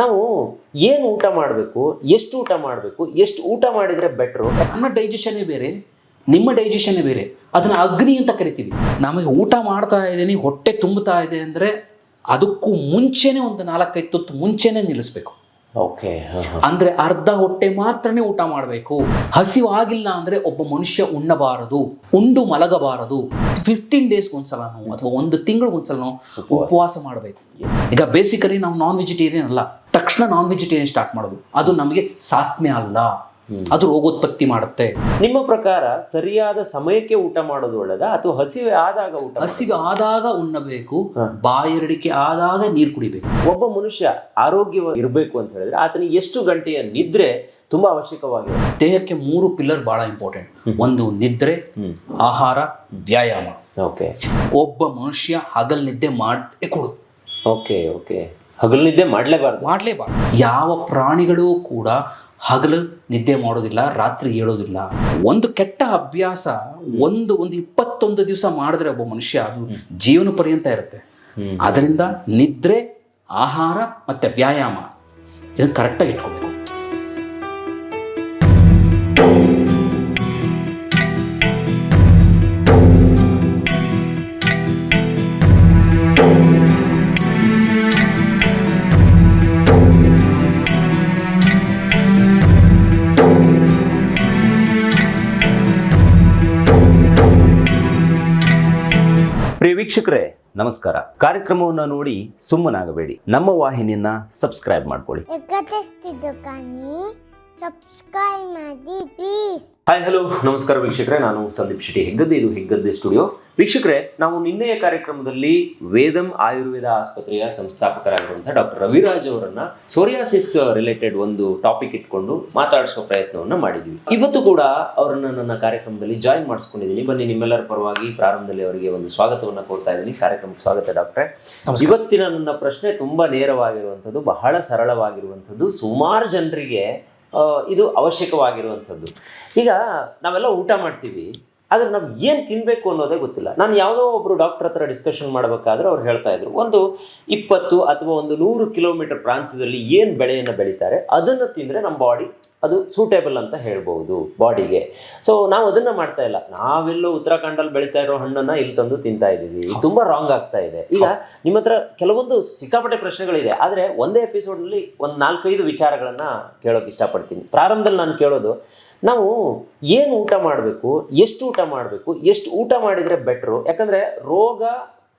ನಾವು ಏನು ಊಟ ಮಾಡಬೇಕು, ಎಷ್ಟು ಊಟ ಮಾಡಬೇಕು, ಎಷ್ಟು ಊಟ ಮಾಡಿದರೆ ಬೆಟ್ರು ನಮ್ಮ ಡೈಜೆಷನ್ನೇ ಬೇರೆ, ನಿಮ್ಮ ಡೈಜೆಷನ್ನೇ ಬೇರೆ. ಅದನ್ನು ಅಗ್ನಿ ಅಂತ ಕರಿತೀವಿ. ನಮಗೆ ಊಟ ಮಾಡ್ತಾ ಇದ್ದೀನಿ, ಹೊಟ್ಟೆ ತುಂಬುತ್ತಾ ಇದೆ ಅಂದರೆ ಅದಕ್ಕೂ ಮುಂಚೆನೇ ಒಂದು ನಾಲ್ಕೈದು ತುತ್ತು ಮುಂಚೆನೇ ನಿಲ್ಲಿಸ್ಬೇಕು. ಓಕೆ ಅಂದ್ರೆ ಅರ್ಧ ಹೊಟ್ಟೆ ಮಾತ್ರನೇ ಊಟ ಮಾಡಬೇಕು. ಹಸಿವಾಗಿಲ್ಲ ಅಂದರೆ ಅಂದ್ರೆ ಒಬ್ಬ ಮನುಷ್ಯ ಉಣ್ಣಬಾರದು ಉಂಡು ಮಲಗಬಾರದು. ಫಿಫ್ಟೀನ್ ಡೇಸ್ ಒಂದ್ಸಲನೋ ಅಥವಾ ಒಂದು ತಿಂಗಳಿಗೊಂದ್ಸಲನೋ ಉಪವಾಸ. ಮಾಡಬೇಕು. ಈಗ ಬೇಸಿಕಲಿ ನಾವು ನಾನ್ ವೆಜಿಟೇರಿಯನ್ ಅಲ್ಲ ತಕ್ಷಣ ನಾನ್ ವೆಜಿಟೇರಿಯನ್ ಸ್ಟಾರ್ಟ್ ಮಾಡೋದು. ಅದು ನಮಗೆ ಸಾತ್ಮ್ಯ ಅಲ್ಲ. ಅದು ರೋಗೋತ್ಪತ್ತಿ ಮಾಡುತ್ತೆ. ನಿಮ್ಮ ಪ್ರಕಾರ ಸರಿಯಾದ ಸಮಯಕ್ಕೆ ಊಟ ಮಾಡೋದು ಒಳ್ಳೆದಾ? ಅಥವಾ ಹಸಿವೆ ಆದಾಗ ಊಟ ಹಸಿವೆ ಹಸಿವು ಆದಾಗ ಉಣ್ಣಬೇಕು ಬಾಯರಡಿಕೆ ಆದಾಗ ನೀರು ಕುಡಿಬೇಕು. ಒಬ್ಬ ಮನುಷ್ಯ ಆರೋಗ್ಯವಾಗಿ ಇರಬೇಕು ಅಂತ ಹೇಳಿದ್ರೆ ಆತನಿಗೆ ಎಷ್ಟು ಗಂಟೆಯ ನಿದ್ರೆ ತುಂಬಾ ಅವಶ್ಯಕವಾಗಿದೆ? ದೇಹಕ್ಕೆ ಮೂರು ಪಿಲ್ಲರ್ ಬಹಳ ಇಂಪಾರ್ಟೆಂಟ್. ಒಂದು ನಿದ್ರೆ ಆಹಾರ ವ್ಯಾಯಾಮ. ಓಕೆ. ಒಬ್ಬ ಮನುಷ್ಯ ಹಗಲ್ ನಿದ್ದೆ ಮಾಡೇ ಕೊಡು ಓಕೆ ಓಕೆ. ಹಗಲು ನಿದ್ದೆ ಮಾಡಲೇಬಾರ್ದು. ಮಾಡಲೇಬಾರ್ದು. ಯಾವ ಪ್ರಾಣಿಗಳು ಕೂಡ ಹಗಲು ನಿದ್ದೆ ಮಾಡೋದಿಲ್ಲ ರಾತ್ರಿ ಏಳೋದಿಲ್ಲ. ಒಂದು ಕೆಟ್ಟ ಅಭ್ಯಾಸ ಒಂದು ಒಂದು ಇಪ್ಪತ್ತೊಂದು ದಿವಸ ಮಾಡಿದ್ರೆ ಒಬ್ಬ ಮನುಷ್ಯ ಅದು ಜೀವನ ಪರ್ಯಂತ ಇರುತ್ತೆ. ಅದರಿಂದ ನಿದ್ರೆ ಆಹಾರ ಮತ್ತೆ ವ್ಯಾಯಾಮ ಇದನ್ನು ಕರೆಕ್ಟಾಗಿ ಇಟ್ಕೋಬೇಕು. ವೀಕ್ಷಕರೇ ನಮಸ್ಕಾರ. ಕಾರ್ಯಕ್ರಮವನ್ನು ನೋಡಿ ಸುಮ್ಮನಾಗಬೇಡಿ. ನಮ್ಮ ವಾಹಿನಿಯನ್ನ ಸಬ್ಸ್ಕ್ರೈಬ್ ಮಾಡ್ಕೊಳ್ಳಿ. ಸಬ್ಸ್ಕ್ರೈಬ್ ಮಾಡಿ ಪ್ಲೀಸ್ ಹಾಯ್ ಹಲೋ ನಮಸ್ಕಾರ ವೀಕ್ಷಕರೇ. ನಾನು ಸಂದೀಪ್ ಶೆಟ್ಟಿ ಹೆಗ್ಗದ್ದೆ. ಇದು ಹೆಗ್ಗದ್ದೆ ಸ್ಟುಡಿಯೋ ವೀಕ್ಷಕರೇ ನಾವು ನಿನ್ನೆಯ ಕಾರ್ಯಕ್ರಮದಲ್ಲಿ ವೇದಂ ಆಯುರ್ವೇದ ಆಸ್ಪತ್ರೆಯ ಸಂಸ್ಥಾಪಕರಾಗಿರುವಂತಹ ಡಾಕ್ಟರ್ ರವಿರಾಜ್ ಅವರನ್ನ ಸೋರಿಯಾಸಿಸ್ ರಿಲೇಟೆಡ್ ಒಂದು ಟಾಪಿಕ್ ಇಟ್ಕೊಂಡು ಮಾತಾಡಿಸೋ ಪ್ರಯತ್ನವನ್ನ ಮಾಡಿದ್ವಿ ಇವತ್ತು ಕೂಡ ಅವರನ್ನ ನನ್ನ ಕಾರ್ಯಕ್ರಮದಲ್ಲಿ ಜಾಯಿನ್ ಮಾಡಿಸ್ಕೊಂಡಿದ್ದೀನಿ. ಬನ್ನಿ ನಿಮ್ಮೆಲ್ಲರ ಪರವಾಗಿ ಪ್ರಾರಂಭದಲ್ಲಿ ಅವರಿಗೆ ಒಂದು ಸ್ವಾಗತವನ್ನ ಕೊಡ್ತಾ ಇದ್ದೀನಿ. ಕಾರ್ಯಕ್ರಮಕ್ಕೆ ಸ್ವಾಗತ ಡಾಕ್ಟ್ರೆ. ಇವತ್ತಿನ ನನ್ನ ಪ್ರಶ್ನೆ ತುಂಬಾ ನೇರವಾಗಿರುವಂಥದ್ದು ಬಹಳ ಸರಳವಾಗಿರುವಂಥದ್ದು ಸುಮಾರು ಜನರಿಗೆ ಇದು ಅವಶ್ಯಕವಾಗಿರುವಂಥದ್ದು. ಈಗ ನಾವೆಲ್ಲ ಊಟ ಮಾಡ್ತೀವಿ, ಆದರೆ ನಮ್ಗೆ ಏನು ತಿನ್ನಬೇಕು ಅನ್ನೋದೇ ಗೊತ್ತಿಲ್ಲ. ನಾನು ಯಾವುದೋ ಒಬ್ಬರು ಡಾಕ್ಟರ್ ಹತ್ರ ಡಿಸ್ಕಷನ್ ಮಾಡಬೇಕಾದ್ರೆ ಅವ್ರು ಹೇಳ್ತಾ ಇದ್ರು, ಒಂದು ಇಪ್ಪತ್ತು ಅಥವಾ ಒಂದು ನೂರು ಕಿಲೋಮೀಟರ್ ಪ್ರಾಂತ್ಯದಲ್ಲಿ ಏನು ಬೆಳೆಯನ್ನು ಬೆಳೀತಾರೆ, ಅದನ್ನು ತಿಂದರೆ ನಮ್ಮ ಬಾಡಿ ಅದು ಸೂಟೇಬಲ್ ಅಂತ ಹೇಳ್ಬೋದು ಬಾಡಿಗೆ ಸೊ ನಾವು ಅದನ್ನ ಮಾಡ್ತಾ ಇಲ್ಲ. ನಾವೆಲ್ಲೋ ಉತ್ತರಾಖಂಡಲ್ಲಿ ಬೆಳೀತಾ ಇರೋ ಹಣ್ಣನ್ನ ಇಲ್ಲಿ ತಂದು ತಿಂತಾ ಇದ್ದೀವಿ. ಇದು ತುಂಬಾ ರಾಂಗ್ ಆಗ್ತಾ ಇದೆ. ಈಗ ನಿಮ್ಮ ಹತ್ರ ಕೆಲವೊಂದು ಸಿಕ್ಕಾಪಟ್ಟೆ ಪ್ರಶ್ನೆಗಳಿದೆ. ಆದರೆ ಒಂದೇ ಎಪಿಸೋಡ್ನಲ್ಲಿ ಒಂದು ನಾಲ್ಕೈದು ವಿಚಾರಗಳನ್ನ ಕೇಳೋಕೆ ಇಷ್ಟಪಡ್ತೀನಿ. ಪ್ರಾರಂಭದಲ್ಲಿ ನಾನು ಕೇಳೋದು ನಾವು ಏನು ಊಟ ಮಾಡಬೇಕು ಎಷ್ಟು ಊಟ ಮಾಡಬೇಕು ಎಷ್ಟು ಊಟ ಮಾಡಿದರೆ ಬೆಟ್ರು ಯಾಕಂದರೆ ರೋಗ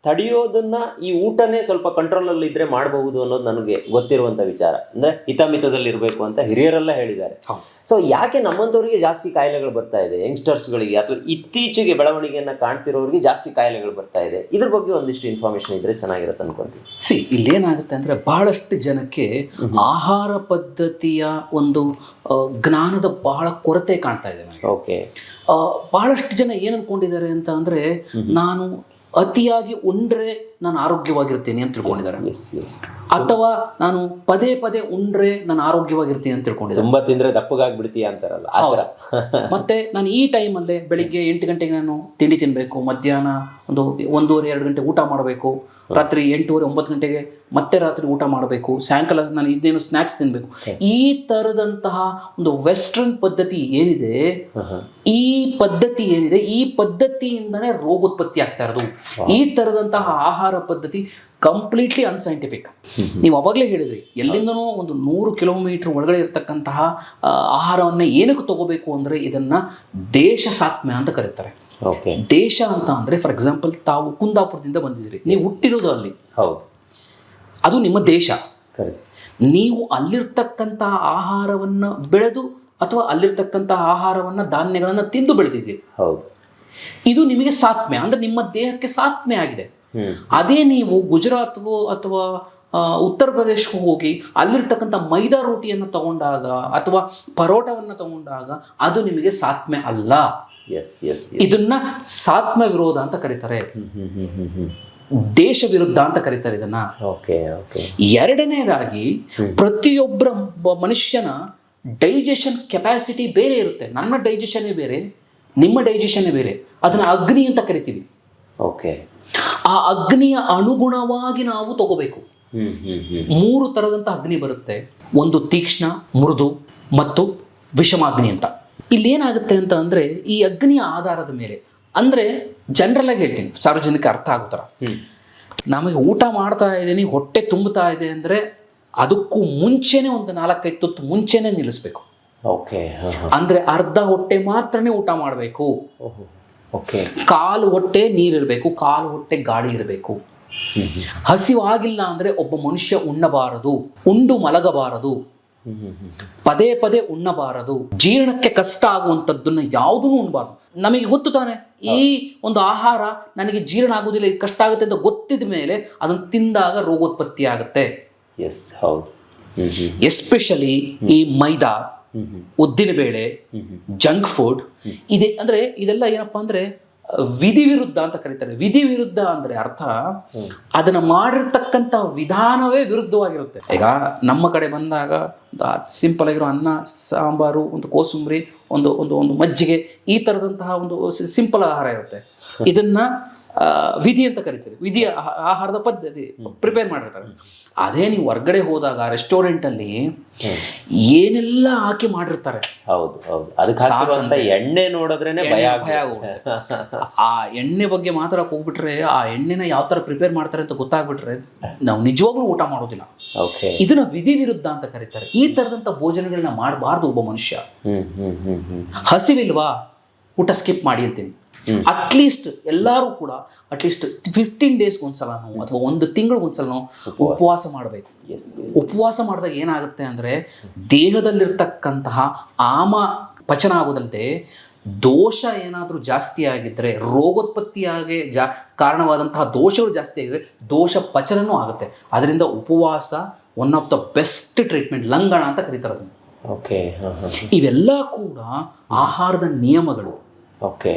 ತಡೆಯೋದನ್ನ ಈ ಊಟನೇ ಸ್ವಲ್ಪ ಕಂಟ್ರೋಲಲ್ಲಿ ಇದ್ರೆ ಮಾಡಬಹುದು ಅನ್ನೋದು ನನಗೆ ಗೊತ್ತಿರುವಂತ ವಿಚಾರ. ಅಂದ್ರೆ ಹಿತಮಿತದಲ್ಲಿ ಇರಬೇಕು ಅಂತ ಹಿರಿಯರೆಲ್ಲ ಹೇಳಿದ್ದಾರೆ. ಸೊ ಯಾಕೆ ನಮ್ಮಂಥವ್ರಿಗೆ ಜಾಸ್ತಿ ಕಾಯಿಲೆಗಳು ಬರ್ತಾ ಇದೆ? ಯಂಗ್ಸ್ಟರ್ಸ್ಗಳಿಗೆ ಅಥವಾ ಇತ್ತೀಚೆಗೆ ಬೆಳವಣಿಗೆಯನ್ನು ಕಾಣ್ತಿರೋರಿಗೆ ಜಾಸ್ತಿ ಕಾಯಿಲೆಗಳು ಬರ್ತಾ ಇದೆ. ಇದ್ರ ಬಗ್ಗೆ ಒಂದಿಷ್ಟು ಇನ್ಫಾರ್ಮೇಶನ್ ಇದ್ರೆ ಚೆನ್ನಾಗಿರುತ್ತೆ ಅನ್ಕೊಂತೀನಿ. ಸಿ ಇಲ್ಲೇನಾಗುತ್ತೆ ಅಂದ್ರೆ ಬಹಳಷ್ಟು ಜನಕ್ಕೆ ಆಹಾರ ಪದ್ಧತಿಯ ಒಂದು ಜ್ಞಾನದ ಬಹಳ ಕೊರತೆ ಕಾಣ್ತಾ ಇದೆ ಓಕೆ ಬಹಳಷ್ಟು ಜನ ಏನು ಅನ್ಕೊಂಡಿದ್ದಾರೆ ಅಂತ ಅಂದ್ರೆ ನಾನು ಅತಿಯಾಗಿ ಉಂಡ್ರೆ ನಾನು ಆರೋಗ್ಯವಾಗಿರ್ತೀನಿ ಅಂತ ತಿಳ್ಕೊಂಡಿದ್ದಾರೆ. ಅಥವಾ ನಾನು ಪದೇ ಪದೇ ಉಂಡ್ರೆ ನಾನು ಆರೋಗ್ಯವಾಗಿರ್ತೀನಿ ಅಂತ ತಿಳ್ಕೊಂಡಿದ್ದಾರೆ. ತುಂಬಾ ತಿಂದ್ರೆ ದಪ್ಪಗಾಗ್ಬಿಡ್ತೀಯ ಅಂತಾರಲ್ಲ ಹೌದಾ. ಮತ್ತೆ ನಾನು ಈ ಟೈಮಲ್ಲೇ ಬೆಳಿಗ್ಗೆ ಎಂಟು ಗಂಟೆಗೆ ನಾನು ತಿಂಡಿ ತಿನ್ನಬೇಕು ಮಧ್ಯಾಹ್ನ ಒಂದು ಒಂದೂವರೆ ಎರಡು ಗಂಟೆ ಊಟ ಮಾಡಬೇಕು. ರಾತ್ರಿ ಎಂಟೂವರೆ ಒಂಬತ್ತು ಗಂಟೆಗೆ ಮತ್ತೆ ರಾತ್ರಿ ಊಟ ಮಾಡಬೇಕು. ಸಾಯಂಕಾಲ ನಾನು ಇದೇನು ಸ್ನ್ಯಾಕ್ಸ್ ತಿನ್ನಬೇಕು ಈ ಥರದಂತಹ ಒಂದು ವೆಸ್ಟರ್ನ್ ಪದ್ಧತಿ ಏನಿದೆ ಈ ಪದ್ಧತಿ ಏನಿದೆ ಈ ಪದ್ಧತಿಯಿಂದನೇ ರೋಗೋತ್ಪತ್ತಿ ಆಗ್ತಾ ಇರೋದು. ಈ ಥರದಂತಹ ಆಹಾರ ಪದ್ಧತಿ ಕಂಪ್ಲೀಟ್ಲಿ ಅನ್ಸೈಂಟಿಫಿಕ್ ನೀವು ಅವಾಗಲೇ ಹೇಳಿದ್ರಿ ಎಲ್ಲಿಂದನೂ ಒಂದು ನೂರು ಕಿಲೋಮೀಟರ್ ಒಳಗಡೆ ಇರತಕ್ಕಂತಹ ಆಹಾರವನ್ನ ಏನಕ್ಕೆ ತಗೋಬೇಕು ಅಂದರೆ ಇದನ್ನ ದೇಶ ಸಾತ್ಮ್ಯ ಅಂತ ಕರೀತಾರೆ. ದೇಶ ಅಂತ ಅಂದರೆ ಫಾರ್ ಎಕ್ಸಾಂಪಲ್ ತಾವು ಕುಂದಾಪುರದಿಂದ ಬಂದಿದ್ದೀರಿ. ನೀವು ಹುಟ್ಟಿರೋದು ಅಲ್ಲಿ. ಹೌದು. ಅದು ನಿಮ್ಮ ದೇಶ. ನೀವು ಅಲ್ಲಿರ್ತಕ್ಕಂತಹ ಆಹಾರವನ್ನ ಬೆಳೆದು ಅಥವಾ ಅಲ್ಲಿರ್ತಕ್ಕಂತಹ ಆಹಾರವನ್ನ ಧಾನ್ಯಗಳನ್ನ ತಿಂದು ಬೆಳೆದಿದ್ದೀರಿ. ಹೌದು. ಇದು ನಿಮಗೆ ಸಾತ್ಮ್ಯ ಅಂದ್ರೆ ನಿಮ್ಮ ದೇಹಕ್ಕೆ ಸಾತ್ಮ್ಯ ಆಗಿದೆ. ಅದೇ ನೀವು ಗುಜರಾತ್ಗೂ ಅಥವಾ ಉತ್ತರ ಪ್ರದೇಶಕ್ಕೂ ಹೋಗಿ ಅಲ್ಲಿರ್ತಕ್ಕಂಥ ಮೈದಾ ರೋಟಿಯನ್ನು ತಗೊಂಡಾಗ ಅಥವಾ ಪರೋಟವನ್ನು ತಗೊಂಡಾಗ ಅದು ನಿಮಗೆ ಸಾತ್ಮ್ಯ ಅಲ್ಲ. ಇದನ್ನ ಸಾತ್ಮ ವಿರೋಧ ಅಂತ ಕರೀತಾರೆ. ದೇಶ ವಿರುದ್ಧ ಅಂತ ಕರೀತಾರೆ ಇದನ್ನ. Okay okay. ಎರಡನೇದಾಗಿ ಪ್ರತಿಯೊಬ್ಬರ ಮನುಷ್ಯನ ಡೈಜೆಷನ್ ಕೆಪಾಸಿಟಿ ಬೇರೆ ಇರುತ್ತೆ. ನನ್ನ ಡೈಜೆಷನ್ನೇ ಬೇರೆ ನಿಮ್ಮ ಡೈಜೆಷನ್ನೇ ಬೇರೆ. ಅದನ್ನ ಅಗ್ನಿ ಅಂತ ಕರಿತೀವಿ. ಓಕೆ. ಆ ಅಗ್ನಿಯ ಅನುಗುಣವಾಗಿ ನಾವು ತಗೋಬೇಕು. ಮೂರು ತರದಂತ ಅಗ್ನಿ ಬರುತ್ತೆ. ಒಂದು ತೀಕ್ಷ್ಣ ಮೃದು ಮತ್ತು ವಿಷಮಾಗ್ನಿ ಅಂತ. ಇಲ್ಲಿ ಏನಾಗುತ್ತೆ ಅಂತ ಅಂದರೆ ಈ ಅಗ್ನಿಯ ಆಧಾರದ ಮೇಲೆ. ಅಂದರೆ ಜನರಲ್ ಆಗಿ ಹೇಳ್ತೀನಿ ಸಾರ್ವಜನಿಕ ಅರ್ಥ ಆಗೋ ಥರ. ನಮಗೆ ಊಟ ಮಾಡ್ತಾ ಇದ್ದೀನಿ ಹೊಟ್ಟೆ ತುಂಬುತ್ತಾ ಇದೆ ಅಂದರೆ ಅದಕ್ಕೂ ಮುಂಚೆನೇ ಒಂದು ನಾಲ್ಕೈದು ತುತ್ತು ಮುಂಚೆನೇ ನಿಲ್ಲಿಸ್ಬೇಕು. ಓಕೆ ಅಂದರೆ ಅರ್ಧ ಹೊಟ್ಟೆ ಮಾತ್ರನೇ ಊಟ ಮಾಡಬೇಕು. ಓಕೆ. ಕಾಲು ಹೊಟ್ಟೆ ನೀರಿರಬೇಕು ಕಾಲು ಹೊಟ್ಟೆ ಗಾಳಿ ಇರಬೇಕು. ಹಸಿವಾಗಿಲ್ಲ ಅಂದರೆ ಒಬ್ಬ ಮನುಷ್ಯ ಉಣ್ಣಬಾರದು ಉಂಡು ಮಲಗಬಾರದು. ಪದೇ ಪದೇ ಉಣ್ಣಬಾರದು. ಜೀರ್ಣಕ್ಕೆ ಕಷ್ಟ ಆಗುವಂಥದ್ದನ್ನು ಯಾವುದೂ ಉಣ್ಣಬಾರದು. ನಮಗೆ ಗೊತ್ತು ತಾನೆ ಈ ಒಂದು ಆಹಾರ ನನಗೆ ಜೀರ್ಣ ಆಗುವುದಿಲ್ಲ ಇದು ಕಷ್ಟ ಆಗುತ್ತೆ ಅಂತ ಗೊತ್ತಿದ ಮೇಲೆ ಅದನ್ನು ತಿಂದಾಗ ರೋಗೋತ್ಪತ್ತಿ ಆಗುತ್ತೆ. ಎಸ್ ಹೌದು. ಎಸ್ಪೆಷಲಿ ಈ ಮೈದಾ ಉದ್ದಿನ ಬೇಳೆ ಹ್ಮ್ ಹ್ಮ್ ಜಂಕ್ ಫುಡ್ ಇದೆ. ಅಂದ್ರೆ ಇದೆಲ್ಲ ಏನಪ್ಪಾ ಅಂದ್ರೆ ವಿಧಿ ವಿರುದ್ಧ ಅಂತ ಕರೀತಾರೆ. ವಿಧಿ ವಿರುದ್ಧ ಅಂದ್ರೆ ಅರ್ಥ ಅದನ್ನ ಮಾಡಿರ್ತಕ್ಕಂಥ ವಿಧಾನವೇ ವಿರುದ್ಧವಾಗಿರುತ್ತೆ. ಈಗ ನಮ್ಮ ಕಡೆ ಬಂದಾಗ ಸಿಂಪಲ್ ಆಗಿರೋ ಅನ್ನ ಸಾಂಬಾರು ಒಂದು ಕೋಸುಂಬರಿ ಒಂದು ಒಂದು ಒಂದು ಮಜ್ಜಿಗೆ ಈ ತರದಂತಹ ಒಂದು ಸಿಂಪಲ್ ಆಹಾರ ಇರುತ್ತೆ. ಇದನ್ನ ವಿಧಿ ಅಂತ ಕರಿತೀರಿ ವಿಧಿ ಆಹಾರದ ಪದ್ಧತಿ ಪ್ರಿಪೇರ್ ಮಾಡಿರ್ತಾರೆ ಅದೇ ನೀವು ಹೊರ್ಗಡೆ ಹೋದಾಗ ರೆಸ್ಟೋರೆಂಟಲ್ಲಿ ಏನೆಲ್ಲ ಹಾಕಿ ಮಾಡಿರ್ತಾರೆ. ಹೌದು ಹೌದು. ಅದಕ್ಕೆ ಎಣ್ಣೆ ನೋಡಿದ್ರೇನೆ ಭಯ ಭಯ. ಆ ಎಣ್ಣೆ ಬಗ್ಗೆ ಮಾತ್ರ ಹೋಗ್ಬಿಟ್ರೆ ಆ ಎಣ್ಣೆನ ಯಾವ ತರ ಪ್ರಿಪೇರ್ ಮಾಡ್ತಾರೆ ಅಂತ ಗೊತ್ತಾಗ್ಬಿಟ್ರೆ ನಾವು ನಿಜವಾಗ್ಲೂ ಊಟ ಮಾಡೋದಿಲ್ಲ. ಓಕೆ ಇದನ್ನ ವಿಧಿ ವಿರುದ್ಧ ಅಂತ ಕರೀತಾರೆ. ಈ ತರದಂತ ಭೋಜನಗಳನ್ನ ಮಾಡಬಾರ್ದು ಒಬ್ಬ ಮನುಷ್ಯ. ಹಸಿವಿಲ್ವಾ? ಊಟ ಸ್ಕಿಪ್ ಮಾಡಿ ಅಂತೀನಿ. ಅಟ್ಲೀಸ್ಟ್ ಎಲ್ಲರೂ ಕೂಡ ಅಟ್ಲೀಸ್ಟ್ ಫಿಫ್ಟೀನ್ ಡೇಸ್ಗೆ ನಾವು ಅಥವಾ ಒಂದು ತಿಂಗಳಿಗೆ ನಾವು ಉಪವಾಸ. ಮಾಡಬೇಕು. ಉಪವಾಸ ಮಾಡಿದಾಗ ಏನಾಗುತ್ತೆ ಅಂದರೆ ದೇಹದಲ್ಲಿರ್ತಕ್ಕಂತಹ ಆಮ ಪಚನ ಆಗೋದಲ್ಲದೆ ದೋಷ ಏನಾದರೂ ಜಾಸ್ತಿ ಆಗಿದ್ದರೆ ರೋಗೋತ್ಪತ್ತಿಯಾಗಿ ಜಾ ಕಾರಣವಾದಂತಹ ದೋಷಗಳು ಜಾಸ್ತಿ ಆಗಿದ್ರೆ ದೋಷ ಪಚನನೂ ಆಗುತ್ತೆ. ಅದರಿಂದ ಉಪವಾಸ one of the best treatment ಲಂಗಣ ಅಂತ ಕರೀತಾರೆ ಅದನ್ನು. ಓಕೆ ಇವೆಲ್ಲ ಕೂಡ ಆಹಾರದ ನಿಯಮಗಳು. ಓಕೆ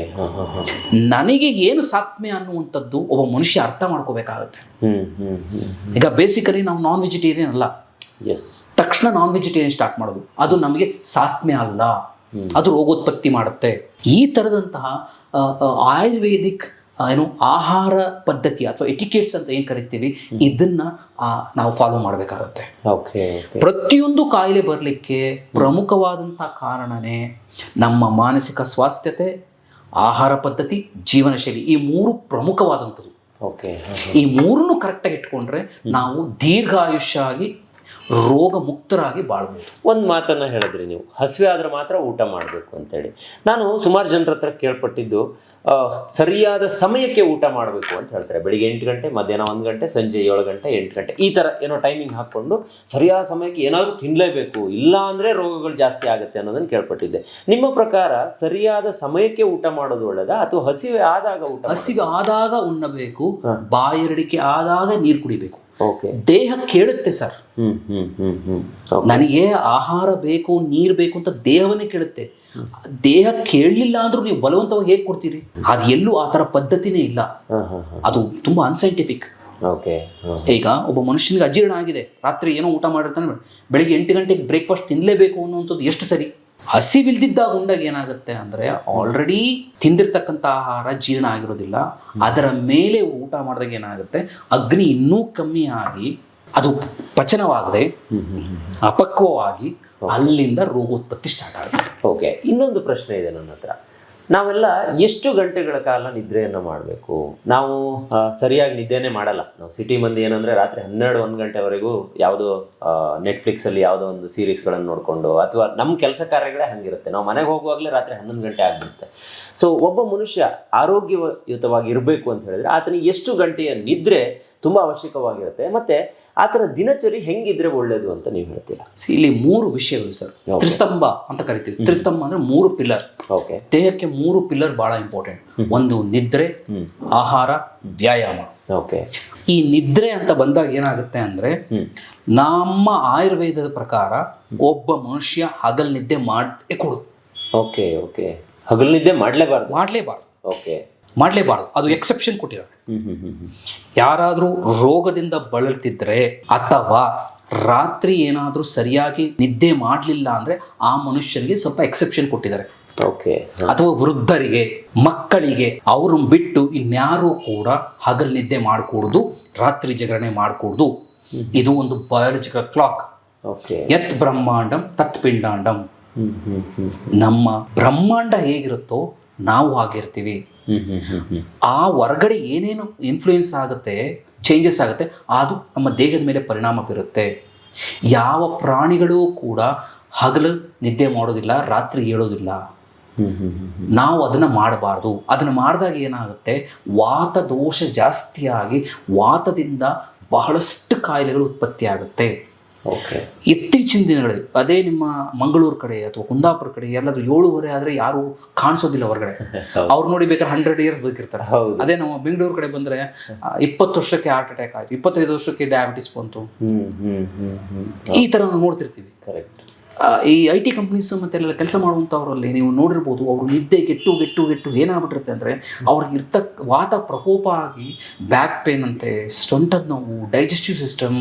ನನಗೆ ಏನು ಸಾತ್ಮ್ಯ ಅನ್ನುವಂಥದ್ದು ಒಬ್ಬ ಮನುಷ್ಯ ಅರ್ಥ ಮಾಡ್ಕೋಬೇಕಾಗುತ್ತೆ. ಈಗ ಬೇಸಿಕಲಿ ನಾವು ನಾನ್ ವೆಜಿಟೇರಿಯನ್ ಅಲ್ಲ. ಎಸ್ ತಕ್ಷಣ ನಾನ್ ವೆಜಿಟೇರಿಯನ್ ಸ್ಟಾರ್ಟ್ ಮಾಡೋದು. ಅದು ನಮಗೆ ಸಾತ್ಮ್ಯ ಅಲ್ಲ. ಅದು ರೋಗೋತ್ಪತ್ತಿ ಮಾಡುತ್ತೆ. ಈ ಥರದಂತಹ ಆಯುರ್ವೇದಿಕ್ ಏನು ಆಹಾರ ಪದ್ಧತಿ ಅಥವಾ ಎಟಿಕೇಟ್ಸ್ ಅಂತ ಏನು ಕರಿತೀವಿ ಇದನ್ನ ನಾವು ಫಾಲೋ ಮಾಡಬೇಕಾಗುತ್ತೆ. ಪ್ರತಿಯೊಂದು ಕಾಯಿಲೆ ಬರಲಿಕ್ಕೆ ಪ್ರಮುಖವಾದಂಥ ಕಾರಣನೇ ನಮ್ಮ ಮಾನಸಿಕ ಸ್ವಾಸ್ಥ್ಯತೆ ಆಹಾರ ಪದ್ಧತಿ ಜೀವನ ಶೈಲಿ ಈ ಮೂರು ಪ್ರಮುಖವಾದಂಥದ್ದು. ಓಕೆ ಈ ಮೂರನ್ನು ಕರೆಕ್ಟಾಗಿ ಇಟ್ಕೊಂಡ್ರೆ ನಾವು ದೀರ್ಘಾಯುಷ್ಯ ಆಗಿ ರೋಗ ಮುಕ್ತರಾಗಿ ಬಾಳ್ಬೋದು. ಒಂದು ಮಾತನ್ನು ಹೇಳಿದ್ರಿ ನೀವು. ಹಸಿವೆ ಆದರೆ ಮಾತ್ರ ಊಟ ಮಾಡಬೇಕು ಅಂತೇಳಿ. ನಾನು ಸುಮಾರು ಜನರ ಹತ್ರ ಕೇಳ್ಪಟ್ಟಿದ್ದು ಸರಿಯಾದ ಸಮಯಕ್ಕೆ ಊಟ ಮಾಡಬೇಕು ಅಂತ ಹೇಳ್ತಾರೆ. ಬೆಳಿಗ್ಗೆ ಎಂಟು ಗಂಟೆ ಮಧ್ಯಾಹ್ನ ಒಂದು ಗಂಟೆ ಸಂಜೆ ಏಳು ಗಂಟೆ ಎಂಟು ಗಂಟೆ. ಈ ಥರ ಏನೋ ಟೈಮಿಂಗ್ ಹಾಕ್ಕೊಂಡು ಸರಿಯಾದ ಸಮಯಕ್ಕೆ ಏನಾದರೂ ತಿನ್ನಲೇಬೇಕು ಇಲ್ಲ ಅಂದರೆ ರೋಗಗಳು ಜಾಸ್ತಿ ಆಗುತ್ತೆ ಅನ್ನೋದನ್ನು ಕೇಳ್ಪಟ್ಟಿದ್ದೆ. ನಿಮ್ಮ ಪ್ರಕಾರ ಸರಿಯಾದ ಸಮಯಕ್ಕೆ ಊಟ ಮಾಡೋದು ಒಳ್ಳೆಯದಾ ಅಥವಾ ಹಸಿವೆ ಆದಾಗ ಊಟ ಹಸಿವೆ ಆದಾಗ ಉಣ್ಣಬೇಕು ಬಾಯರಡಿಕೆ ಆದಾಗ ನೀರು ಕುಡಿಬೇಕು. ದೇಹ ಕೇಳುತ್ತೆ ಸರ್. ಹ್ಮ್ ಹ್ಮ್ ಹ್ಮ್ ಹ್ಮ್. ನನಗೆ ಆಹಾರ ಬೇಕು ನೀರು ಬೇಕು ಅಂತ ದೇಹವನ್ನೇ ಕೇಳುತ್ತೆ. ದೇಹ ಕೇಳಲಿಲ್ಲ ಅಂದ್ರೂ ನೀವು ಬಲವಂತವಾಗಿ ಹೇಗೆ ಕೊಡ್ತೀರಿ? ಅದು ಎಲ್ಲೂ ಆ ಥರ ಪದ್ಧತಿನೇ ಇಲ್ಲ. ಅದು ತುಂಬಾ ಅನ್ಸೈಂಟಿಫಿಕ್ ಓಕೆ ಈಗ ಒಬ್ಬ ಮನುಷ್ಯನಿಗೆ ಅಜೀರ್ಣ ಆಗಿದೆ ರಾತ್ರಿ ಏನೋ ಊಟ ಮಾಡಿರ್ತಾನೆ ಬೆಳಿಗ್ಗೆ ಎಂಟು ಗಂಟೆಗೆ ಬ್ರೇಕ್ಫಾಸ್ಟ್ ತಿನ್ನಲೇಬೇಕು ಅನ್ನುವಂಥದ್ದು ಎಷ್ಟು ಸರಿ? ಹಸಿವಿಲ್ದಿದ್ದಾಗ ಉಂಡಾಗ ಏನಾಗುತ್ತೆ ಅಂದರೆ ಆಲ್ರೆಡಿ ತಿಂದಿರ್ತಕ್ಕಂಥ ಆಹಾರ ಜೀರ್ಣ ಆಗಿರೋದಿಲ್ಲ. ಅದರ ಮೇಲೆ ಊಟ ಮಾಡಿದಾಗ ಏನಾಗುತ್ತೆ? ಅಗ್ನಿ ಇನ್ನೂ ಕಮ್ಮಿ ಆಗಿ ಅದು ಪಚನವಾಗದೆ ಅಪಕ್ವವಾಗಿ ಅಲ್ಲಿಂದ ರೋಗೋತ್ಪತ್ತಿ ಸ್ಟಾರ್ಟ್ ಆಗುತ್ತೆ. ಓಕೆ ಇನ್ನೊಂದು ಪ್ರಶ್ನೆ ಇದೆ ನನ್ನ ಹತ್ರ. ನಾವೆಲ್ಲ ಎಷ್ಟು ಗಂಟೆಗಳ ಕಾಲ ನಿದ್ರೆಯನ್ನು ಮಾಡಬೇಕು? ನಾವು ಸರಿಯಾಗಿ ನಿದ್ದೆನೇ ಮಾಡಲ್ಲ. ನಾವು ಸಿಟಿ ಮಂದಿ ಏನಂದರೆ ರಾತ್ರಿ ಹನ್ನೆರಡು, ಒಂದು ಗಂಟೆವರೆಗೂ ಯಾವುದೋ ನೆಟ್ಫ್ಲಿಕ್ಸಲ್ಲಿ ಯಾವುದೋ ಒಂದು ಸೀರೀಸ್ಗಳನ್ನು ನೋಡಿಕೊಂಡು, ಅಥವಾ ನಮ್ಮ ಕೆಲಸ ಕಾರ್ಯಗಳೇ ಹಂಗಿರುತ್ತೆ. ನಾವು ಮನೆಗೆ ಹೋಗುವಾಗಲೇ ರಾತ್ರಿ ಹನ್ನೊಂದು ಗಂಟೆ ಆಗಿಬಿಡುತ್ತೆ. ಸೊ ಒಬ್ಬ ಮನುಷ್ಯ ಆರೋಗ್ಯಯುತವಾಗಿ ಇರಬೇಕು ಅಂತ ಹೇಳಿದ್ರೆ ಆತನಿಗೆ ಎಷ್ಟು ಗಂಟೆಯ ನಿದ್ರೆ ತುಂಬ ಅವಶ್ಯಕವಾಗಿರುತ್ತೆ. ಮತ್ತೆ ಆತನ ದಿನಚರಿ ಹೆಂಗಿದ್ರೆ ಒಳ್ಳೇದು ಅಂತ ನೀವು ಹೇಳ್ತೀರಾ? ಇಲ್ಲಿ ಮೂರು ವಿಷಯಗಳು ಸರ್. ತ್ರಿಸ್ತಂಭ ಅಂತ ಕರಿತೀವಿ. ತ್ರಿಸ್ತಂಭ ಅಂದ್ರೆ ಮೂರು ಪಿಲ್ಲರ್. ಓಕೆ ದೇಹಕ್ಕೆ ಮೂರು ಪಿಲ್ಲರ್ ಬಹಳ ಇಂಪಾರ್ಟೆಂಟ್ ಒಂದು ನಿದ್ರೆ ಆಹಾರ ವ್ಯಾಯಾಮ. ಓಕೆ ಈ ನಿದ್ರೆ ಅಂತ ಬಂದಾಗ ಏನಾಗುತ್ತೆ ಅಂದ್ರೆ ನಮ್ಮ ಆಯುರ್ವೇದದ ಪ್ರಕಾರ ಒಬ್ಬ ಮನುಷ್ಯ ಹಗಲ್ ನಿದ್ದೆ ಮಾಡೇ ಕೊಡು ಓಕೆ ಓಕೆ ಹಗಲು ನಿದ್ದೆ ಮಾಡಲೇಬಾರ್ದು. ಮಾಡಲೇಬಾರ್ದು. ಓಕೆ. ಮಾಡಲೇಬಾರ್ದು. ಅದು ಎಕ್ಸೆಪ್ಷನ್ ಕೊಟ್ಟಿದ್ದಾರೆ. ಯಾರಾದರೂ ರೋಗದಿಂದ ಬಳಲ್ತಿದ್ರೆ ಅಥವಾ ರಾತ್ರಿ ಏನಾದರೂ ಸರಿಯಾಗಿ ನಿದ್ದೆ ಮಾಡಲಿಲ್ಲ ಅಂದರೆ ಆ ಮನುಷ್ಯನಿಗೆ ಸ್ವಲ್ಪ ಎಕ್ಸೆಪ್ಷನ್ ಕೊಟ್ಟಿದ್ದಾರೆ. ಓಕೆ ಅಥವಾ ವೃದ್ಧರಿಗೆ ಮಕ್ಕಳಿಗೆ ಅವ್ರನ್ನ ಬಿಟ್ಟು ಇನ್ಯಾರೂ ಕೂಡ ಹಗಲು ನಿದ್ದೆ ಮಾಡಕೂಡ್ದು ರಾತ್ರಿ ಜಗರಣೆ ಮಾಡಕೂಡ್ದು. ಇದು ಒಂದು ಬಯಾಲಜಿಕಲ್ ಕ್ಲಾಕ್ ಓಕೆ. ಯತ್ ಬ್ರಹ್ಮಾಂಡಂ ತತ್ ಪಿಂಡಾಂಡಂ. ನಮ್ಮ ಬ್ರಹ್ಮಾಂಡ ಹೇಗಿರುತ್ತೋ ನಾವು ಹ್ಮ್ ಆ ಹೊರಗಡೆ ಏನೇನು ಇನ್ಫ್ಲೂಯೆನ್ಸ್ ಆಗುತ್ತೆ ಚೇಂಜಸ್ ಆಗುತ್ತೆ ಅದು ನಮ್ಮ ದೇಹದ ಮೇಲೆ ಪರಿಣಾಮ ಬೀರುತ್ತೆ. ಯಾವ ಪ್ರಾಣಿಗಳು ಕೂಡ ಹಗಲು ನಿದ್ದೆ ಮಾಡೋದಿಲ್ಲ ರಾತ್ರಿ ಹ್ಮ್ ನಾವು ಅದನ್ನು ಮಾಡಬಾರ್ದು. ಅದನ್ನು ಮಾಡಿದಾಗ ಏನಾಗುತ್ತೆ ವಾತ ದೋಷ ಜಾಸ್ತಿಯಾಗಿ ವಾತದಿಂದ ಬಹಳಷ್ಟು ಕಾಯಿಲೆಗಳು ಉತ್ಪತ್ತಿ ಆಗುತ್ತೆ ಇತ್ತೀಚಿನ ದಿನಗಳಲ್ಲಿ ಅದೇ ನಿಮ್ಮ ಮಂಗಳೂರು ಕಡೆ ಅಥವಾ ಕುಂದಾಪುರ ಕಡೆ ಎಲ್ಲಾದ್ರೂ ಏಳುವರೆ ಆದರೆ ಯಾರು ಕಾಣಿಸೋದಿಲ್ಲ ಹೊರಗಡೆ. ಅವ್ರು ನೋಡಿ ಬೇಕಾದ್ರೆ ಹಂಡ್ರೆಡ್ ಇಯರ್ಸ್ ಬದುಕಿರ್ತಾರೆ. ಅದೇ ನಮ್ಮ ಬೆಂಗಳೂರು ಕಡೆ ಬಂದರೆ ಇಪ್ಪತ್ತು ವರ್ಷಕ್ಕೆ ಹಾರ್ಟ್ ಅಟ್ಯಾಕ್ ಆಯ್ತು ಇಪ್ಪತ್ತೈದು ವರ್ಷಕ್ಕೆ ಡಯಾಬಿಟಿಸ್ ಬಂತು. ಈ ಥರ ನಾವು ನೋಡ್ತಿರ್ತೀವಿ. ಕರೆಕ್ಟ್ ಈ ಐ ಟಿ ಕಂಪ್ನೀಸ್ ಮತ್ತೆಲ್ಲ ಕೆಲಸ ಮಾಡುವಂಥವ್ರಲ್ಲಿ ನೀವು ನೋಡಿರ್ಬೋದು ಅವರು ನಿದ್ದೆ ಗೆಟ್ಟು ಗೆಟ್ಟು ಗೆಟ್ಟು ಏನಾಗ್ಬಿಟ್ಟಿರುತ್ತೆ ಅಂದರೆ ಅವ್ರಿಗೆ ಇರ್ತಕ್ಕ ವಾತ ಪ್ರಕೋಪ ಆಗಿ ಬ್ಯಾಕ್ ಪೇನ್ ಅಂತೆ ಸ್ಟಂಟದ ನೋವು digestive system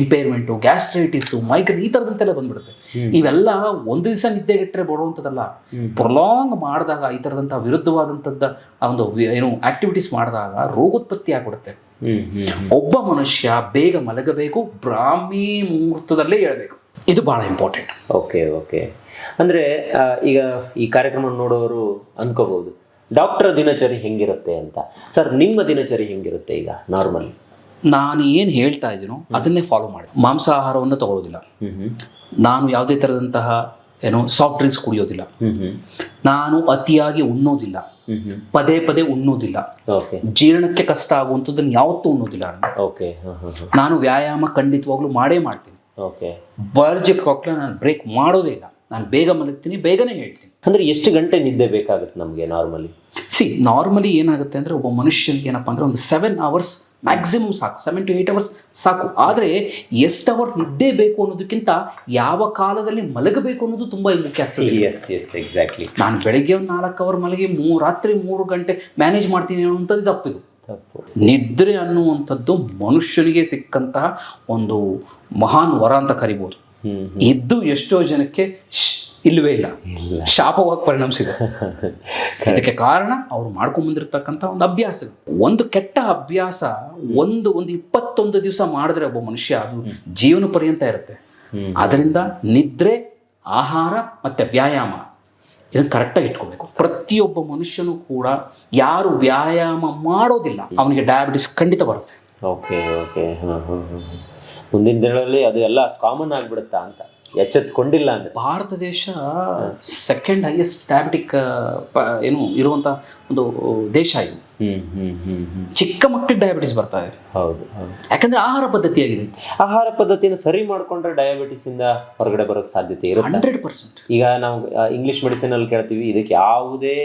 impairment gastritis migraine ಈ ಥರದಂತೆಲ್ಲ ಬಂದ್ಬಿಡುತ್ತೆ. ಇವೆಲ್ಲ ಒಂದು ದಿವಸ ನಿದ್ದೆಗೆಟ್ಟರೆ ಬರುವಂಥದ್ದಲ್ಲ ಪ್ರೊಲಾಂಗ್ ಮಾಡಿದಾಗ ಈ ಥರದಂಥ ವಿರುದ್ಧವಾದಂಥದ್ದು ಒಂದು ಏನು ಆಕ್ಟಿವಿಟೀಸ್ ಮಾಡಿದಾಗ ರೋಗೋತ್ಪತ್ತಿ ಆಗ್ಬಿಡುತ್ತೆ. ಒಬ್ಬ ಮನುಷ್ಯ ಬೇಗ ಮಲಗಬೇಕು ಬ್ರಾಹ್ಮಿ ಮುಹೂರ್ತದಲ್ಲೇ ಹೇಳಬೇಕು. ಇದು ಭಾಳ ಇಂಪಾರ್ಟೆಂಟ್ ಓಕೆ ಓಕೆ ಅಂದರೆ ಈಗ ಈ ಕಾರ್ಯಕ್ರಮ ನೋಡೋರು ಅಂದ್ಕೋಬೋದು ಡಾಕ್ಟರ್ ದಿನಚರಿ ಹೆಂಗಿರುತ್ತೆ ಅಂತ. ಸರ್ ನಿಮ್ಮ ದಿನಚರಿ ಹೆಂಗಿರುತ್ತೆ ಈಗ ನಾರ್ಮಲಿ ನಾನು ಏನು ಹೇಳ್ತಾ ಇದ್ದೀನೋ ಅದನ್ನೇ ಫಾಲೋ ಮಾಡಿ. ಮಾಂಸಾಹಾರವನ್ನು ತಗೊಳ್ಳೋದಿಲ್ಲ. ನಾನು ಯಾವುದೇ ಥರದಂತಹ ಏನು ಸಾಫ್ಟ್ ಡ್ರಿಂಕ್ಸ್ ಕುಡಿಯೋದಿಲ್ಲ. ನಾನು ಅತಿಯಾಗಿ ಉಣ್ಣೋದಿಲ್ಲ. ಪದೇ ಪದೇ ಉಣ್ಣೋದಿಲ್ಲ. ಓಕೆ ಜೀರ್ಣಕ್ಕೆ ಕಷ್ಟ ಆಗುವಂಥದ್ದನ್ನು ಯಾವತ್ತೂ ಉಣ್ಣೋದಿಲ್ಲ ಓಕೆ ಹಾಂ ಹಾಂ ಹಾಂ. ನಾನು ವ್ಯಾಯಾಮ ಖಂಡಿತವಾಗ್ಲೂ ಮಾಡೇ ಮಾಡ್ತೀನಿ. ಓಕೆ ಬರ್ಜಿ ಕೊಕ್ಲ ನಾನು ಬ್ರೇಕ್ ಮಾಡೋದೇ ಇಲ್ಲ. ನಾನು ಬೇಗ ಮಲಗ್ತೀನಿ ಬೇಗನೆ ಹೇಳ್ತೀನಿ. ಅಂದರೆ ಎಷ್ಟು ಗಂಟೆ ನಿದ್ದೆ ಬೇಕಾಗುತ್ತೆ ನಮಗೆ ನಾರ್ಮಲಿ ಸಿ ನಾರ್ಮಲಿ ಏನಾಗುತ್ತೆ ಅಂದರೆ ಒಬ್ಬ ಮನುಷ್ಯನಿಗೆ ಏನಪ್ಪ ಅಂದರೆ ಒಂದು ಸೆವೆನ್ ಅವರ್ಸ್ ಮ್ಯಾಕ್ಸಿಮಮ್ ಸಾಕು. ಸೆವೆನ್ ಟು ಏಯ್ಟ್ ಅವರ್ಸ್ ಸಾಕು. ಆದರೆ ಎಷ್ಟು ಅವರ್ ನಿದ್ದೆ ಬೇಕು ಅನ್ನೋದಕ್ಕಿಂತ ಯಾವ ಕಾಲದಲ್ಲಿ ಮಲಗಬೇಕು ಅನ್ನೋದು ತುಂಬ ಮುಖ್ಯ ಆಗ್ತದೆ. ಎಸ್ ಎಸ್ ಎಕ್ಸಾಕ್ಟ್ಲಿ ನಾನು ಬೆಳಗ್ಗೆ ಒಂದು ನಾಲ್ಕು ಅವರ್ ಮಲಗಿ ಮೂರು ರಾತ್ರಿ ಮೂರು ಗಂಟೆ ಮ್ಯಾನೇಜ್ ಮಾಡ್ತೀನಿ ಅನ್ನೋಂಥದ್ದು ತಪ್ಪಿದು. ತಪ್ಪು ನಿದ್ರೆ ಅನ್ನುವಂಥದ್ದು ಮನುಷ್ಯನಿಗೆ ಸಿಕ್ಕಂತಹ ಒಂದು ಮಹಾನ್ ವರ ಅಂತ ಕರಿಬೋದು. ಇದ್ದು ಎಷ್ಟೋ ಜನಕ್ಕೆ ಇಲ್ಲವೇ ಇಲ್ವೇ ಇಲ್ಲ. ಶಾಪವಾಗಿ ಪರಿಣಮಿಸಿದೆ. ಅದಕ್ಕೆ ಕಾರಣ ಅವರು ಮಾಡ್ಕೊಂಡ್ ಬಂದಿರತಕ್ಕಂಥ ಒಂದು ಅಭ್ಯಾಸ. ಒಂದು ಕೆಟ್ಟ ಅಭ್ಯಾಸ ಒಂದು ಒಂದು ಇಪ್ಪತ್ತೊಂದು ದಿವಸ ಮಾಡಿದ್ರೆ ಒಬ್ಬ ಮನುಷ್ಯ ಅದು ಜೀವನ ಪರ್ಯಂತ ಇರುತ್ತೆ. ಅದರಿಂದ ನಿದ್ರೆ ಆಹಾರ ಮತ್ತೆ ವ್ಯಾಯಾಮ. ಇದನ್ನು ಕರೆಕ್ಟಾಗಿ ಇಟ್ಕೋಬೇಕು. ಪ್ರತಿಯೊಬ್ಬ ಮನುಷ್ಯನೂ ಕೂಡ ಯಾರು ವ್ಯಾಯಾಮ ಮಾಡೋದಿಲ್ಲ ಅವನಿಗೆ ಡಯಾಬಿಟಿಸ್ ಖಂಡಿತ ಬರುತ್ತೆ. ಓಕೆ ಓಕೆ ಮುಂದಿನ ದಿನಗಳಲ್ಲಿ ಅದು ಎಲ್ಲ ಕಾಮನ್ ಆಗಿಬಿಡುತ್ತಾ ಅಂತ. ಎಚ್ಚೆತ್ಕೊಂಡಿಲ್ಲ ಅಂದರೆ. ಭಾರತ ದೇಶ ಸೆಕೆಂಡ್ ಹೈಯೆಸ್ಟ್ ಡಯಾಬಿಟಿಕ್ ಏನು ಇರುವಂಥ ಒಂದು ದೇಶ ಇದು. ಚಿಕ್ಕ ಮಕ್ಕಳಿಗೆ ಡಯಾಬಿಟಿಸ್ ಬರ್ತಾ ಇದೆ. ಹೌದು ಹೌದು. ಯಾಕಂದ್ರೆ ಆಹಾರ ಪದ್ಧತಿ ಆಗಿದೆ. ಆಹಾರ ಪದ್ಧತಿಯನ್ನು ಸರಿ ಮಾಡ್ಕೊಂಡ್ರೆ ಡಯಾಬಿಟಿಸ್ ಇಂದ ಹೊರಗಡೆ ಬರೋಕ್ಕೆ ಸಾಧ್ಯತೆ ಇರುತ್ತೆ? Hundred percent. ಈಗ ನಾವು ಇಂಗ್ಲಿಷ್ ಮೆಡಿಸಿನ್ ಅಲ್ಲಿ ಕೇಳ್ತೀವಿ ಇದಕ್ಕೆ ಯಾವುದೇ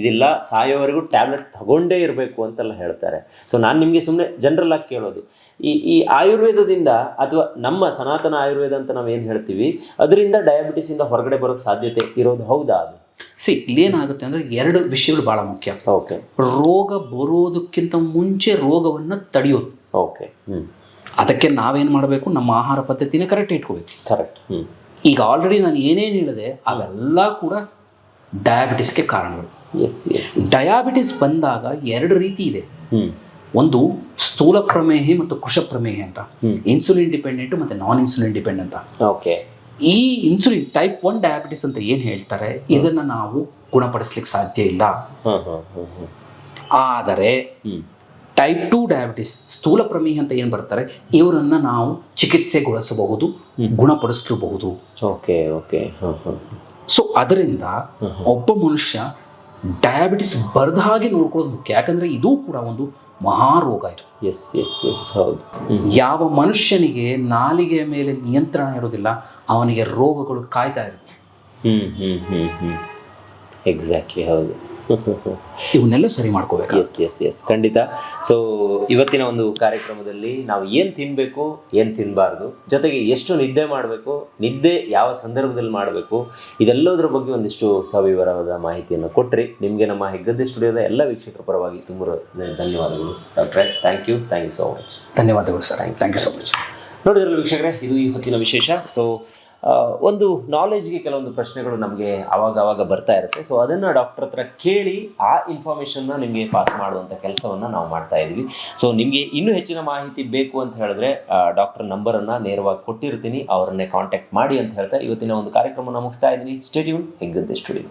ಇದಿಲ್ಲ ಸಾಯೋವರೆಗೂ ಟ್ಯಾಬ್ಲೆಟ್ ತಗೊಂಡೇ ಇರಬೇಕು ಅಂತೆಲ್ಲ ಹೇಳ್ತಾರೆ. ಸೊ ನಾನು ನಿಮಗೆ ಸುಮ್ಮನೆ ಜನರಲ್ ಆಗಿ ಕೇಳೋದು. ಈ ಈ ಆಯುರ್ವೇದದಿಂದ ಅಥವಾ ನಮ್ಮ ಸನಾತನ ಆಯುರ್ವೇದ ಅಂತ ನಾವು ಏನು ಹೇಳ್ತೀವಿ ಅದರಿಂದ ಡಯಾಬಿಟಿಸ್ ಇಂದ ಹೊರಗಡೆ ಬರೋಕ್ಕೆ ಸಾಧ್ಯತೆ ಇರೋದು ಹೌದಾ ಅದು? ಸಿ ಇಲ್ಲೇನಾಗುತ್ತೆ ಅಂದರೆ ಎರಡು ವಿಷಯಗಳು ಭಾಳ ಮುಖ್ಯ. ಓಕೆ ರೋಗ ಬರೋದಕ್ಕಿಂತ ಮುಂಚೆ ರೋಗವನ್ನು ತಡೆಯೋದು. ಓಕೆ ಅದಕ್ಕೆ ನಾವೇನು ಮಾಡಬೇಕು? ನಮ್ಮ ಆಹಾರ ಪದ್ಧತಿನ ಕರೆಕ್ಟ್ ಇಟ್ಕೋಬೇಕು. ಕರೆಕ್ಟ್ ಈಗ ಆಲ್ರೆಡಿ ನಾನು ಏನೇನು ಹೇಳಿದೆ ಅವೆಲ್ಲ ಕೂಡ ಡಯಾಬಿಟಿಸ್ಗೆ ಕಾರಣಗಳು. ಎಸ್ ಎಸ್ ಡಯಾಬಿಟಿಸ್ ಬಂದಾಗ ಎರಡು ರೀತಿ ಇದೆ. ಒಂದು ಸ್ಥೂಲ ಪ್ರಮೇಹಿ ಮತ್ತು ಕುಶ ಪ್ರಮೇಹಿ ಅಂತ. ಇನ್ಸುಲಿನ್ ಡಿಪೆಂಡೆಂಟ್ ಮತ್ತು ನಾನ್ ಇನ್ಸುಲಿನ್ ಡಿಪೆಂಡೆಂಟ್ ಅಂತ. ಓಕೆ ಈ ಇನ್ಸುಲಿನ್ ಟೈಪ್ ಒನ್ ಡಯಾಬಿಟಿಸ್ ಅಂತ ಏನು ಹೇಳ್ತಾರೆ? ಇದನ್ನು ನಾವು ಗುಣಪಡಿಸ್ಲಿಕ್ಕೆ ಸಾಧ್ಯ ಇಲ್ಲ. ಆದರೆ ಟೈಪ್ ಟು ಡಯಾಬಿಟಿಸ್ ಸ್ಥೂಲ ಪ್ರಮೇಹ ಅಂತ ಏನು ಬರ್ತಾರೆ? ಇವರನ್ನ ನಾವು ಚಿಕಿತ್ಸೆಗೊಳಿಸಬಹುದು ಗುಣಪಡಿಸಲೂಬಹುದು ಓಕೆ ಓಕೆ. ಸೊ ಅದರಿಂದ ಒಬ್ಬ ಮನುಷ್ಯ ಡಯಾಬಿಟಿಸ್ ಬರದ ಹಾಗೆ ನೋಡ್ಕೊಳ್ಳೋದು ಮುಖ್ಯ. ಯಾಕಂದರೆ ಇದು ಕೂಡ ಒಂದು ಮಹಾರೋಗ ಇದು. ಎಸ್ ಎಸ್ ಎಸ್ ಹೌದು. ಯಾವ ಮನುಷ್ಯನಿಗೆ ನಾಲಿಗೆಯ ಮೇಲೆ ನಿಯಂತ್ರಣ ಇರೋದಿಲ್ಲ ಅವನಿಗೆ ರೋಗಗಳು ಕಾಯ್ತಾ ಇರುತ್ತೆ. ಹ್ಞೂ ಹ್ಞೂ ಹ್ಞೂ ಹ್ಞೂ ಎಕ್ಸಾಕ್ಟ್ಲಿ ಹೌದು. ಇವನ್ನೆಲ್ಲ ಸರಿ ಮಾಡ್ಕೋಬೇಕು ಎಸ್ ಎಸ್ ಎಸ್ ಖಂಡಿತ. ಸೊ ಇವತ್ತಿನ ಒಂದು ಕಾರ್ಯಕ್ರಮದಲ್ಲಿ ನಾವು ಏನು ತಿನ್ನಬೇಕು ಏನು ತಿನ್ನಬಾರ್ದು ಜೊತೆಗೆ ಎಷ್ಟು ನಿದ್ದೆ ಮಾಡಬೇಕು ನಿದ್ದೆ ಯಾವ ಸಂದರ್ಭದಲ್ಲಿ ಮಾಡಬೇಕು ಇದೆಲ್ಲದರ ಬಗ್ಗೆ ಒಂದಿಷ್ಟು ಸವಿವರವಾದ ಮಾಹಿತಿಯನ್ನು ಕೊಟ್ಟರೆ ನಿಮಗೆ ನಮ್ಮ ಹೆಗ್ಗದ್ದೆ ಸ್ಟುಡಿಯೋದ ಎಲ್ಲ ವೀಕ್ಷಕರ ಪರವಾಗಿ ತುಂಬ ಧನ್ಯವಾದಗಳು. ಡಾಕ್ಟ್ರೆ thank you thank you so much ಧನ್ಯವಾದಗಳು sir thank you so much ನೋಡಿದ್ರಲ್ಲ ವೀಕ್ಷಕರೇ ಇದು ಈ ಹೊತ್ತಿನ ವಿಶೇಷ. ಸೊ ಒಂದು ನಾಲೆಜ್ಗೆ ಕೆಲವೊಂದು ಪ್ರಶ್ನೆಗಳು ನಮಗೆ ಆವಾಗ ಆವಾಗ ಬರ್ತಾ ಇರುತ್ತೆ. ಸೊ ಅದನ್ನು ಡಾಕ್ಟರ್ ಹತ್ರ ಕೇಳಿ ಆ ಇನ್ಫಾರ್ಮೇಷನ್ನ ನಿಮಗೆ ಪಾಸ್ ಮಾಡುವಂಥ ಕೆಲಸವನ್ನು ನಾವು ಮಾಡ್ತಾ ಇದ್ದೀವಿ ಸೊ ನಿಮಗೆ ಇನ್ನೂ ಹೆಚ್ಚಿನ ಮಾಹಿತಿ ಬೇಕು ಅಂತ ಹೇಳಿದ್ರೆ ಡಾಕ್ಟರ್ ನಂಬರನ್ನು ನೇರವಾಗಿ ಕೊಟ್ಟಿರ್ತೀನಿ. ಅವರನ್ನೇ ಕಾಂಟ್ಯಾಕ್ಟ್ ಮಾಡಿ ಅಂತ ಹೇಳ್ತಾ ಇವತ್ತಿನ ಒಂದು ಕಾರ್ಯಕ್ರಮನ ಮುಗಿಸ್ತಾ ಇದ್ದೀನಿ. Stadium Heggadde studio